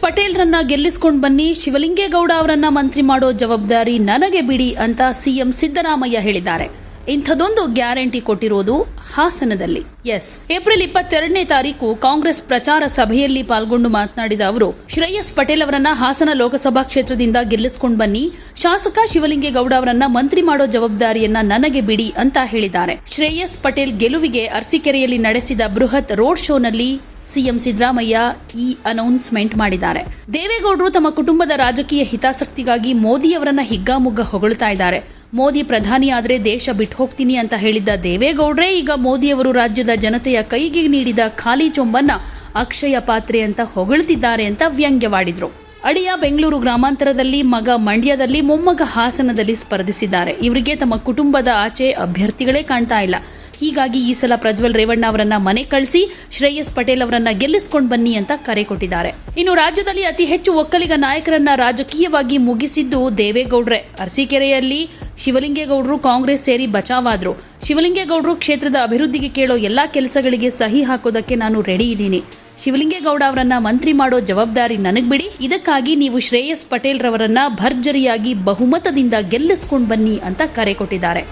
ಪಟೇಲ್ರನ್ನ ಗೆಲ್ಲಿಸ್ಕೊಂಡು ಬನ್ನಿ. ಶಿವಲಿಂಗೇಗೌಡ ಅವರನ್ನ ಮಂತ್ರಿ ಮಾಡೋ ಜವಾಬ್ದಾರಿ ನನಗೆ ಬಿಡಿ ಅಂತ ಸಿಎಂ ಸಿದ್ದರಾಮಯ್ಯ ಹೇಳಿದ್ದಾರೆ. ಇಂಥದೊಂದು ಗ್ಯಾರಂಟಿ ಕೊಟ್ಟಿರೋದು ಹಾಸನದಲ್ಲಿ. ಎಸ್. ಏಪ್ರಿಲ್ ಇಪ್ಪತ್ತೆರಡನೇ ತಾರೀಕು ಕಾಂಗ್ರೆಸ್ ಪ್ರಚಾರ ಸಭೆಯಲ್ಲಿ ಪಾಲ್ಗೊಂಡು ಮಾತನಾಡಿದ ಅವರು, ಶ್ರೇಯಸ್ ಪಟೇಲ್ ಅವರನ್ನ ಹಾಸನ ಲೋಕಸಭಾ ಕ್ಷೇತ್ರದಿಂದ ಗೆಲ್ಲಿಸಿಕೊಂಡು ಬನ್ನಿ. ಶಾಸಕ ಶಿವಲಿಂಗೇಗೌಡ ಅವರನ್ನ ಮಂತ್ರಿ ಮಾಡೋ ಜವಾಬ್ದಾರಿಯನ್ನ ನನಗೆ ಬಿಡಿ ಅಂತ ಹೇಳಿದ್ದಾರೆ. ಶ್ರೇಯಸ್ ಪಟೇಲ್ ಗೆಲುವಿಗೆ ಅರಸೀಕೆರೆಯಲ್ಲಿ ನಡೆಸಿದ ಬೃಹತ್ ರೋಡ್ ಶೋನಲ್ಲಿ ಸಿಎಂ ಸಿದ್ದರಾಮಯ್ಯ ಈ ಅನೌನ್ಸ್ಮೆಂಟ್ ಮಾಡಿದ್ದಾರೆ. ದೇವೇಗೌಡರು ತಮ್ಮ ಕುಟುಂಬದ ರಾಜಕೀಯ ಹಿತಾಸಕ್ತಿಗಾಗಿ ಮೋದಿಯವರನ್ನ ಹಿಗ್ಗಾಮುಗ್ಗ ಹೊಗಳ್ತಾ ಇದ್ದಾರೆ. ಮೋದಿ ಪ್ರಧಾನಿ ಆದರೆ ದೇಶ ಬಿಟ್ಟು ಹೋಗ್ತೀನಿ ಅಂತ ಹೇಳಿದ್ದ ದೇವೇಗೌಡರೇ ಈಗ ಮೋದಿಯವರು ರಾಜ್ಯದ ಜನತೆಯ ಕೈಗೆ ನೀಡಿದ ಖಾಲಿ ಚೊಂಬನ್ನ ಅಕ್ಷಯ ಪಾತ್ರೆ ಅಂತ ಹೊಗಳ್ತಿದ್ದಾರೆ ಅಂತ ವ್ಯಂಗ್ಯವಾಡಿದರು. ಅಡಿಯ ಬೆಂಗಳೂರು ಗ್ರಾಮಾಂತರದಲ್ಲಿ ಮಗ ಮಂಡ್ಯದಲ್ಲಿ ಮೊಮ್ಮಗ ಹಾಸನದಲ್ಲಿ ಸ್ಪರ್ಧಿಸಿದ್ದಾರೆ. ಇವರಿಗೆ ತಮ್ಮ ಕುಟುಂಬದ ಆಚೆ ಅಭ್ಯರ್ಥಿಗಳೇ ಕಾಣ್ತಾ ಇಲ್ಲ. ಹೀಗಾಗಿ ಈ ಸಲ ಪ್ರಜ್ವಲ್ ರೇವಣ್ಣ ಅವರನ್ನ ಮನೆ ಕಳಿಸಿ ಶ್ರೇಯಸ್ ಪಟೇಲ್ ಅವರನ್ನ ಗೆಲ್ಲಿಸಿಕೊಂಡು ಬನ್ನಿ ಅಂತ ಕರೆ ಕೊಟ್ಟಿದ್ದಾರೆ. ಇನ್ನು ರಾಜ್ಯದಲ್ಲಿ ಅತಿ ಹೆಚ್ಚು ಒಕ್ಕಲಿಗ ನಾಯಕರನ್ನ ರಾಜಕೀಯವಾಗಿ ಮುಗಿಸಿದ್ದು ದೇವೇಗೌಡ್ರೆ. ಅರಸೀಕೆರೆಯಲ್ಲಿ ಶಿವಲಿಂಗೇಗೌಡರು ಕಾಂಗ್ರೆಸ್ ಸೇರಿ ಬಚಾವಾದ್ರು. ಶಿವಲಿಂಗೇಗೌಡರು ಕ್ಷೇತ್ರದ ಅಭಿವೃದ್ಧಿಗೆ ಕೇಳೋ ಎಲ್ಲಾ ಕೆಲಸಗಳಿಗೆ ಸಹಿ ಹಾಕೋದಕ್ಕೆ ನಾನು ರೆಡಿ ಇದ್ದೀನಿ. ಶಿವಲಿಂಗೇಗೌಡ ಅವರನ್ನ ಮಂತ್ರಿ ಮಾಡೋ ಜವಾಬ್ದಾರಿ ನನಗೆ ಬಿಡಿ. ಇದಕ್ಕಾಗಿ ನೀವು ಶ್ರೇಯಸ್ ಪಟೇಲ್ ರವರನ್ನ ಭರ್ಜರಿಯಾಗಿ ಬಹುಮತದಿಂದ ಗೆಲ್ಲಿಸ್ಕೊಂಡು ಬನ್ನಿ ಅಂತ ಕರೆ ಕೊಟ್ಟಿದ್ದಾರೆ.